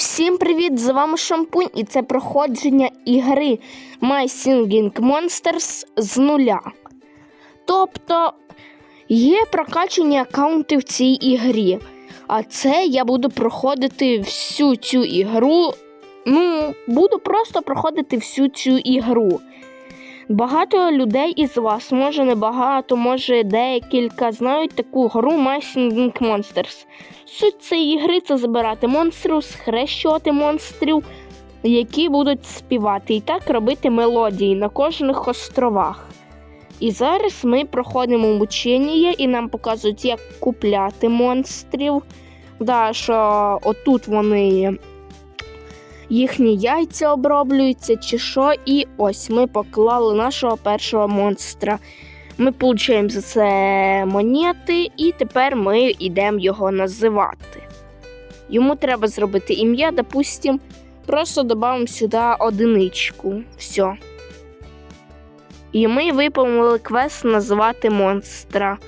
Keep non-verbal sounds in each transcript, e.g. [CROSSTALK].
Всім привіт! З вами Шампунь, і це проходження ігри My Singing Monsters з нуля. Тобто є прокачані аккаунти в цій ігрі. А це я буду проходити всю цю ігру. Ну, буду просто проходити всю цю ігру. Багато людей із вас, може не багато, може декілька, знають таку гру My Singing Monsters. Суть цієї гри це забирати монстрів, схрещувати монстрів, які будуть співати, і так робити мелодії на кожних островах. І зараз ми проходимо обучення і нам показують, як купляти монстрів. Да, що отут вони їхні яйця оброблюються чи що. І ось ми поклали нашого першого монстра. Ми отримуємо за це монети, і тепер ми йдемо його називати. Йому треба зробити ім'я, допустим, просто додамо сюди одиничку. Все. І ми виповнили квест називати монстра.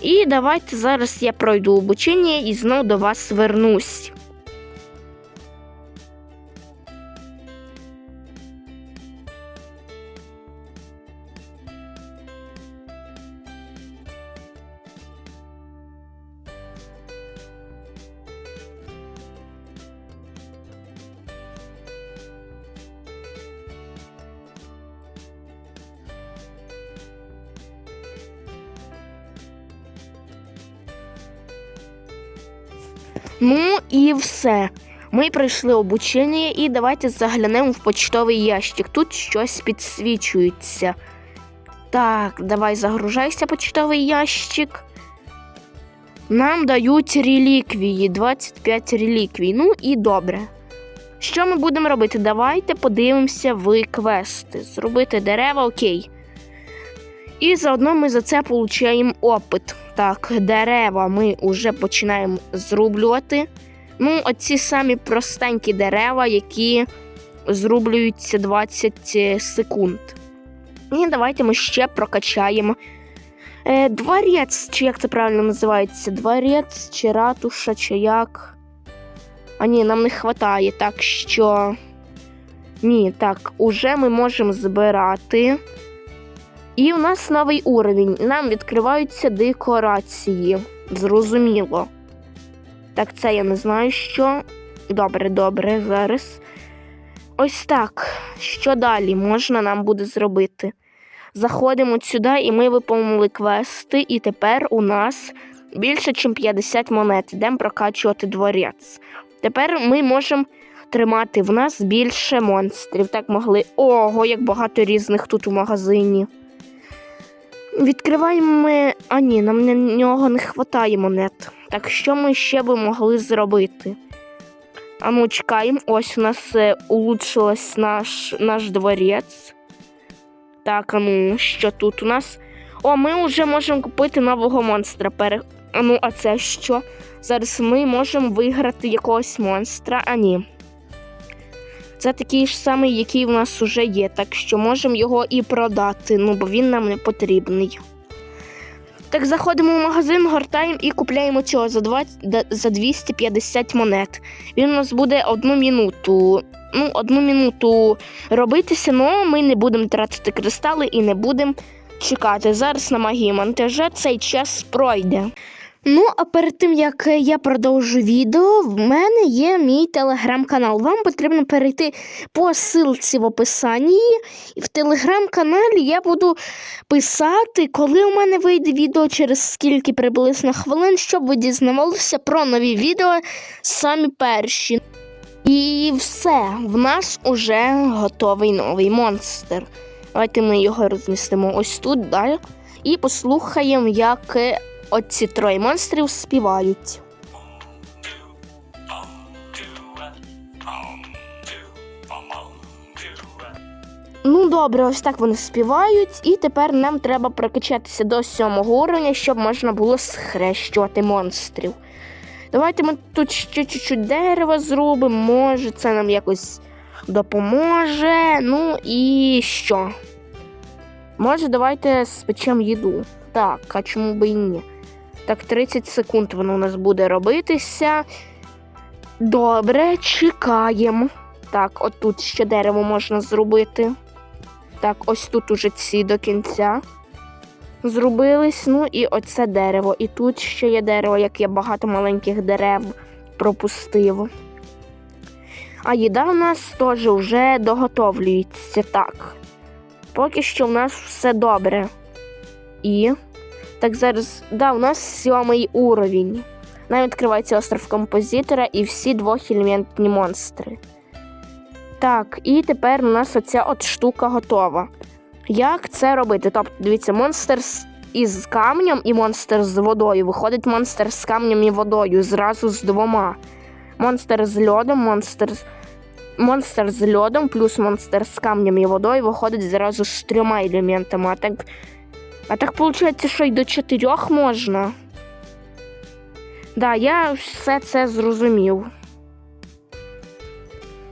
І давайте зараз я пройду обучення і знову до вас вернусь. Ну і все. Ми пройшли обучення і давайте заглянемо в почтовий ящик. Тут щось підсвічується. Так, давай загружайся, почтовий ящик. Нам дають реліквії, 25 реліквій. Ну і добре. Що ми будемо робити? Давайте подивимося в квести. Зробити дерева, окей. І заодно ми за це отримаємо опит. Так, дерева ми вже починаємо зрублювати. Ну, оці самі простенькі дерева, які зрублюються 20 секунд. І давайте ми ще прокачаємо. Е, Дворець, чи як це правильно називається? Дворець, чи ратуша, чи як. А ні, нам не вистачає, так що. Ні, так, уже ми можемо збирати. І у нас новий уровень. Нам відкриваються декорації. Зрозуміло. Так, це я не знаю що. Добре, добре, зараз. Ось так. Що далі можна нам буде зробити? Заходимо сюди, і ми виповнили квести, і тепер у нас більше, ніж 50 монет. Йдемо прокачувати дворець. Тепер ми можемо тримати в нас більше монстрів. Так могли. Ого, як багато різних тут у магазині. Відкриваємо ми. А ні, нам на нього не вистачає монет. Так що ми ще би могли зробити? А ну, чекаємо. Ось у нас е, улучшилось наш, наш дворець. Так, а ну, що тут у нас? О, ми вже можемо купити нового монстра. Пере... А ну, а це що? Зараз ми можемо виграти якогось монстра. А ні. Це такий ж самий, який в нас вже є, так що можемо його і продати, ну бо він нам не потрібний. Так, заходимо в магазин, гортаємо і купляємо цього за 20, за 250 монет. Він у нас буде одну минуту. Ну, одну минуту робитися, але ми не будемо тратити кристали і не будемо чекати. Зараз на магії монтажа цей час пройде. Ну, а перед тим як я продовжу відео, в мене є мій телеграм-канал. Вам потрібно перейти по ссылці в описанні. І в телеграм-каналі я буду писати, коли у мене вийде відео, через скільки приблизно хвилин, щоб ви дізнавалися про нові відео самі перші. І все, в нас уже готовий новий монстр. Давайте ми його розмістимо ось тут далі. І послухаємо, як е, оці троє монстрів співають. Ну, добре, ось так вони співають, і тепер нам треба прокачатися до сьомого уровня, щоб можна було схрещувати монстрів. Давайте ми тут ще чуть-чуть дерева зробимо, може це нам якось допоможе. Ну і що? Може, давайте спечемо їду. Так, а чому би і ні? Так, 30 секунд воно у нас буде робитися. Добре, чекаємо. Так, отут ще дерево можна зробити. Так, ось тут уже ці до кінця зробились. Ну і оце дерево. І тут ще є дерево, як я багато маленьких дерев пропустив. А їда в нас теж вже доготовлюється так. Поки що в нас все добре. І. Так, зараз. Да, у нас сьомий уровень. Нам відкривається остров композитора і всі двохелементні монстри. Так, і тепер у нас оця от штука готова. Як це робити? Тобто, дивіться, монстр із камнем і монстр з водою. Виходить монстр з камнем і водою зразу з двома. Монстр з льодом, монстр з. Монстр з льодом плюс монстр з камнем і водою виходить зразу з трьома елементами. А так, а так виходить, що й до чотирьох можна. Да, я все це зрозумів.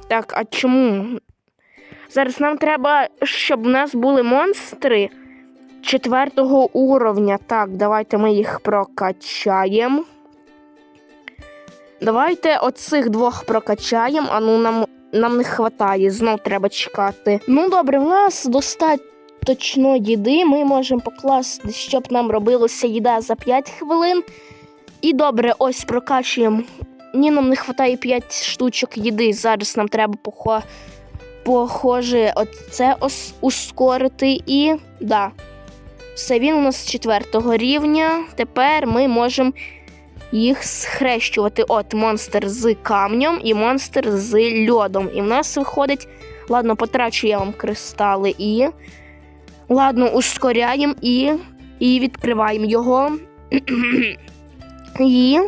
Так, а чому? Зараз нам треба, щоб у нас були монстри четвертого уровня. Так, давайте ми їх прокачаємо. Давайте оцих двох прокачаємо, а ну нам, нам не вистачає, знов треба чекати. Ну добре, в нас достатньо їди. Ми можемо покласти, щоб нам робилося їда за 5 хвилин. І добре, ось прокачуємо. Ні, нам не вистачає 5 штучок їди. Зараз нам треба похо... похоже оце ос... ускорити. І да. Все, він у нас з четвертого рівня. Тепер ми можемо їх схрещувати. От монстр з камнем і монстр з льодом. І в нас виходить. Ладно, потрачу я вам кристали і. Ладно, ускоряємо і. І відкриваємо його. [CLEARS THROAT] І.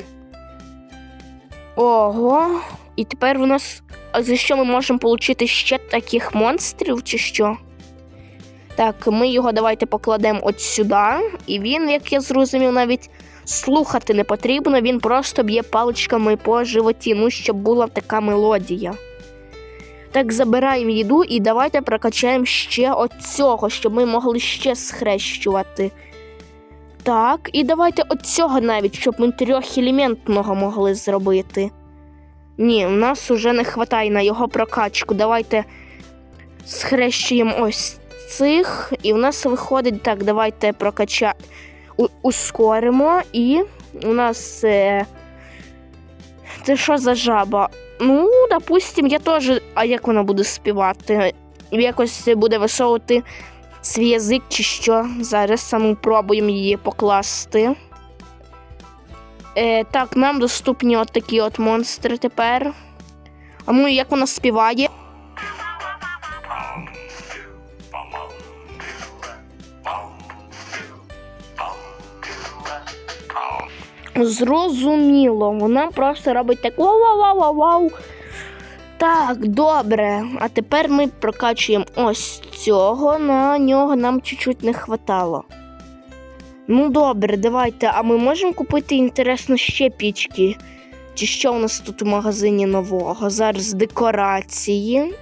Ого. І тепер у нас. А за що ми можемо отримати ще таких монстрів, чи що? Так, ми його давайте покладемо от сюди. І він, як я зрозумів, навіть слухати не потрібно, він просто б'є паличками по животі, ну, щоб була така мелодія. Так, забираємо їду і давайте прокачаємо ще от цього, щоб ми могли ще схрещувати. Так, і давайте от цього навіть, щоб ми трьохелементного могли зробити. Ні, у нас уже не вистачає на його прокачку. Давайте схрещуємо ось цих, і в нас виходить так, давайте прокачати, ускоримо, і у нас. Е... Це що за жаба? Ну, допустим, я теж. А як вона буде співати? Якось буде висовувати свій язик чи що. Зараз саме пробуємо її покласти. Е, так, нам доступні от такі от монстри тепер. А ну як вона співає? Зрозуміло, вона просто робить так вау-вау-вау-вау. Так, добре. А тепер ми прокачуємо ось цього. На нього нам чуть-чуть не хватало. Ну, добре, давайте. А ми можемо купити інтересно ще пічки? Чи що у нас тут у магазині нового? Зараз декорації.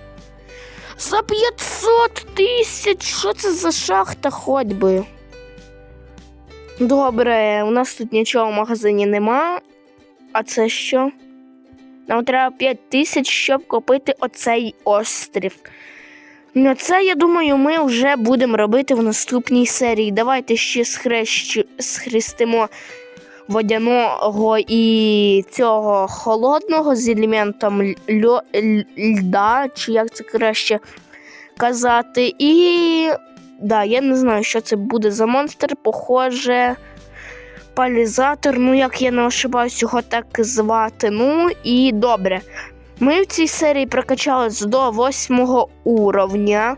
За 500 тисяч! Що це за шахта хоч би? Добре, у нас тут нічого в магазині нема. А це що? Нам треба 5 тисяч, щоб купити оцей острів. Ну, це, я думаю, ми вже будемо робити в наступній серії. Давайте ще схрещу, схрестимо водяного і цього холодного з елементом льда, чи як це краще казати. І да, я не знаю, що це буде за монстр. Похоже, палізатор, ну як я не ошибаюсь, його так звати. Ну і добре. Ми в цій серії прокачались до восьмого уровня.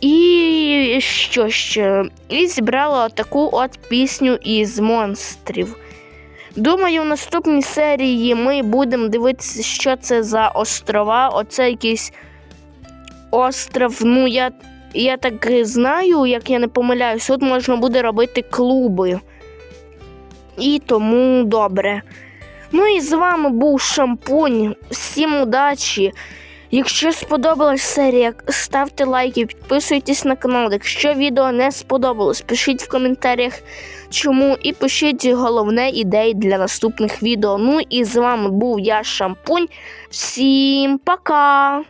І що ще? І зібрала таку от пісню із монстрів. Думаю, в наступній серії ми будемо дивитися, що це за острова. Оце якийсь остров. Ну, я, я так знаю, як я не помиляюсь, тут можна буде робити клуби. І тому добре. Ну і з вами був Шампунь. Всім удачі. Якщо сподобалась серія, ставте лайки, підписуйтесь на канал. Якщо відео не сподобалось, пишіть в коментарях чому і пишіть головне ідеї для наступних відео. Ну і з вами був я Шампунь. Всім пока!